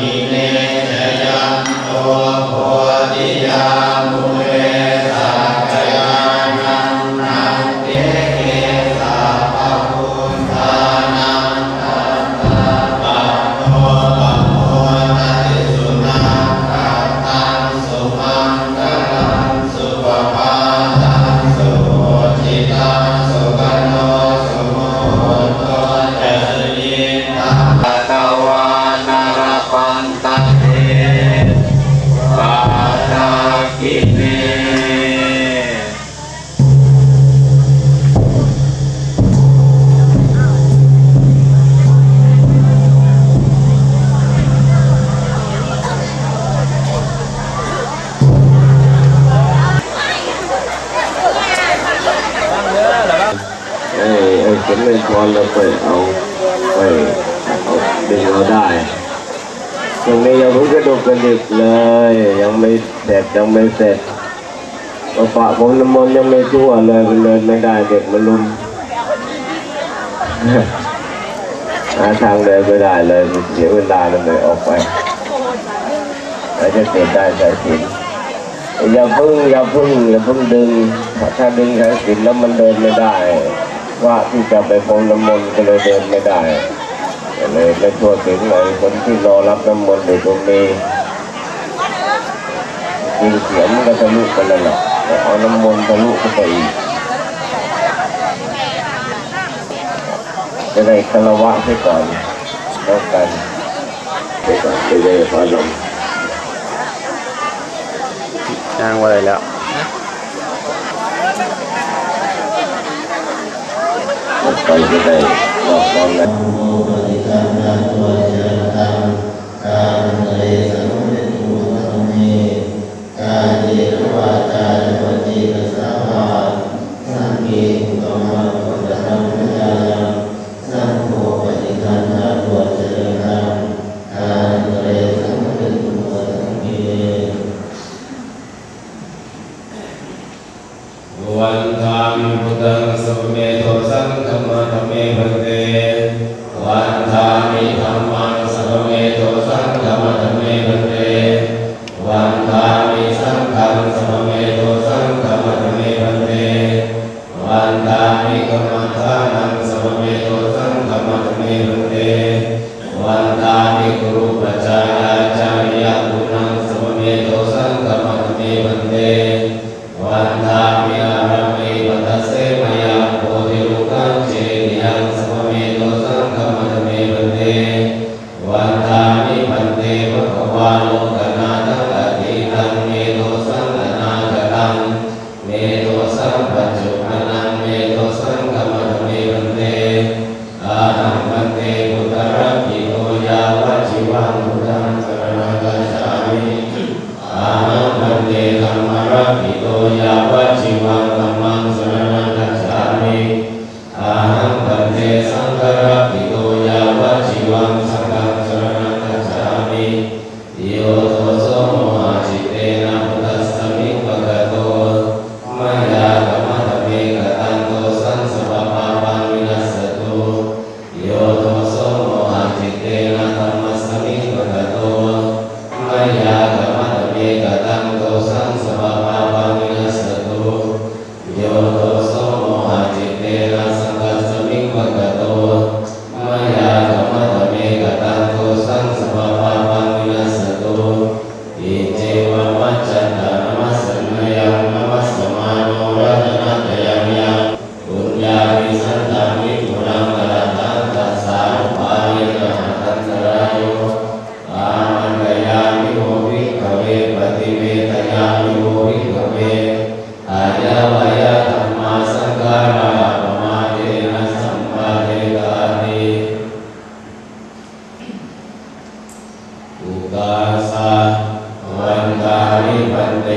กิ ไมเป็นคอเราไปเอาไปเอาดึงเราได้ตรงนี้ยังเพิ่งกระดกกระดิกเลย ยังไม่เสร็จยังไม่เสร็จมาฝากผมน้ำมนต์ยังไม่ทั่วเลยมันเดินไม่ได้เด็กมันลุมหาทางเดินไม่ได้เลยเสียเวลาเลยออกไปแล้วจะเสร็จได้สายสินอย่าพึ่งอย่าพึ่งอย่าพึ่งดึงถ้าดึงสายสินแล้วมันเดินไม่ได้ ว่าที่จะไปพรมน้ำมนต์ก็เลยเดินไม่ได้ก็เลยไม่ทั่วถึงเลยคนที่รอรับน้ำมนต์อยู่ตรงนี้ยิงเสียงมันก็ทะลุไปแล้วล่ะแต่เอาน้ำมนต์ทะลุเข้าไปอีกจะได้คารวะไปก่อนแล้วกันไปก่อนไปเลยพอลงย่างว่าอะไรแล้ว ไปจะได้รอบน้องกันวันธามิพุทธังสมเมโท สังฆังสมเมโทสังฆมเมพันเตวันธามิกรรมฐานังสมเมโทสังฆมเมพันเต โอุกาสะวันตาริปันเต